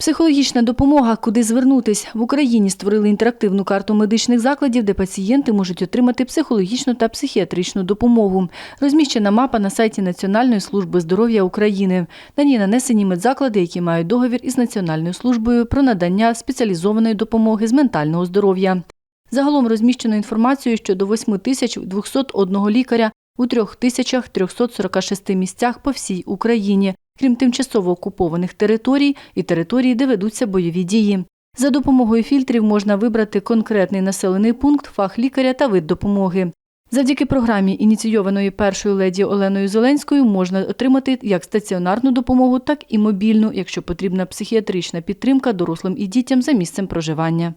Психологічна допомога, куди звернутись в Україні створили інтерактивну карту медичних закладів, де пацієнти можуть отримати психологічну та психіатричну допомогу. Розміщена мапа на сайті Національної служби здоров'я України. На ній нанесені медзаклади, які мають договір із Національною службою про надання спеціалізованої допомоги з ментального здоров'я. Загалом розміщено інформацію щодо 8201 лікаря у 3346 місцях по всій Україні, крім тимчасово окупованих територій і територій, де ведуться бойові дії. За допомогою фільтрів можна вибрати конкретний населений пункт, фах лікаря та вид допомоги. Завдяки програмі, ініційованої першою леді Оленою Зеленською, можна отримати як стаціонарну допомогу, так і мобільну, якщо потрібна психіатрична підтримка дорослим і дітям за місцем проживання.